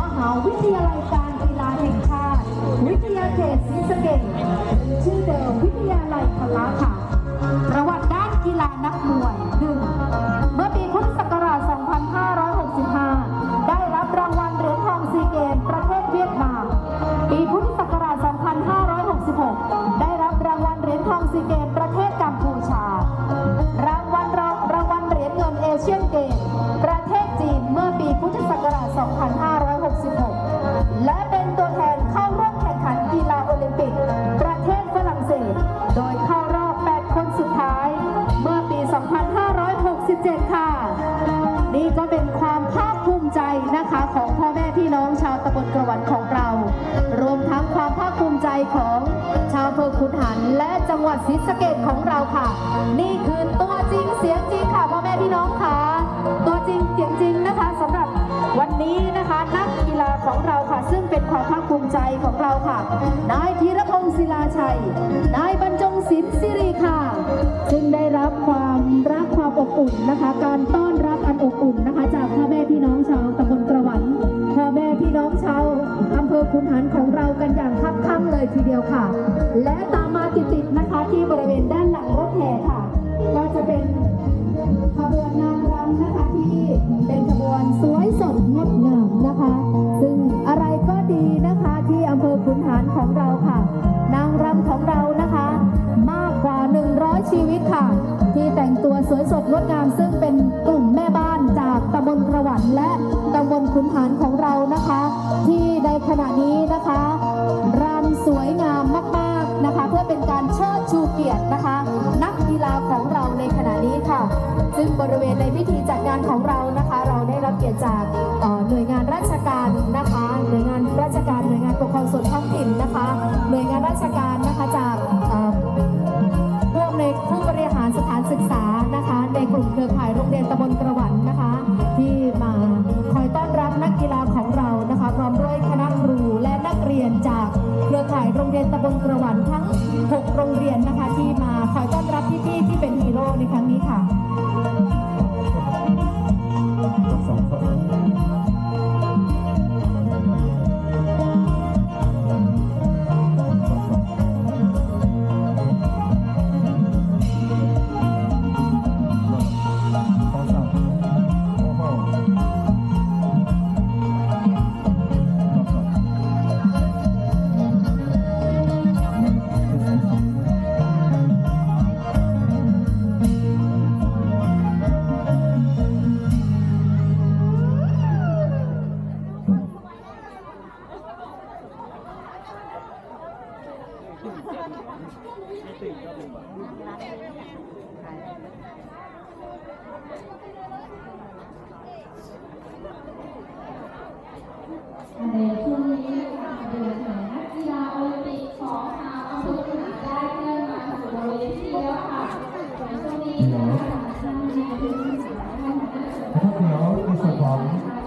มหาวิทยาลัยการกีฬาแห่งชาติ วิทยาเขตศรีสะเกษชื่อเดิมวิทยาลัยพละค่ะ ประวัติด้านกีฬานักมวย นะคะของพ่อแม่พี่น้องชาวตำบลกระวันของเรา รวมทั้งความภาคภูมิใจของชาวอำเภอขุนหารและจังหวัดศรีสะเกษของเราค่ะ นี่คือตัวจริงเสียงจริงค่ะพ่อแม่พี่น้องค่ะ ตัวจริงเสียงจริงนะคะสำหรับวันนี้นะคะนักกีฬาของเราค่ะ ซึ่งเป็นความภาคภูมิใจของเราค่ะนายธีรพงศ์ศิลาชัยนายบรรจงศิลป์สิริค่ะ ซึ่งได้รับความรักความอบอุ่นนะคะ การต้อนรับอันอบอุ่นนะคะจาก คุนหารของเรากันอย่างคับข้างเลยทีเดียวค่ะ และตามมาติดๆนะคะที่บริเวณด้านหลังรถแห่ค่ะ ก็จะเป็นขบวนนางรำนะคะที่เป็นขบวนสวยสดงดงามนะคะ ซึ่งอะไรก็ดีนะคะที่อำเภอขุนหารของเราค่ะ นางรำของเรานะคะ มากกว่า 100 ชีวิตค่ะ ที่แต่งตัวสวยสดงดงามซึ่งเป็นกลุ่มแม่บ้านจากตำบลกระหวันและำบลขุนหารของเรานะคะ ที่ในขณะนี้นะคะรำสวยงามมากๆนะคะ เพื่อเป็นการเชิดชูเกียรตินะคะ นักกีฬาของเราในขณะนี้ค่ะ ซึ่งบริเวณในพิธีจัดงานของเรานะคะ เราได้รับเกียรติจาก รงเรียนตำบลกระหวันทั้ง 6 โรงเรียนนะคะที่ ในช่วงนี้ค่ะเดินหานักกีฬาโอลิมปิกของทางอำเภอหาดได้เดินมาสู่บริเวณที่แล้วค่ะในช่วงนี้นะคะทางทีมงานของนักกีฬา ท่านแถวในส่วนของ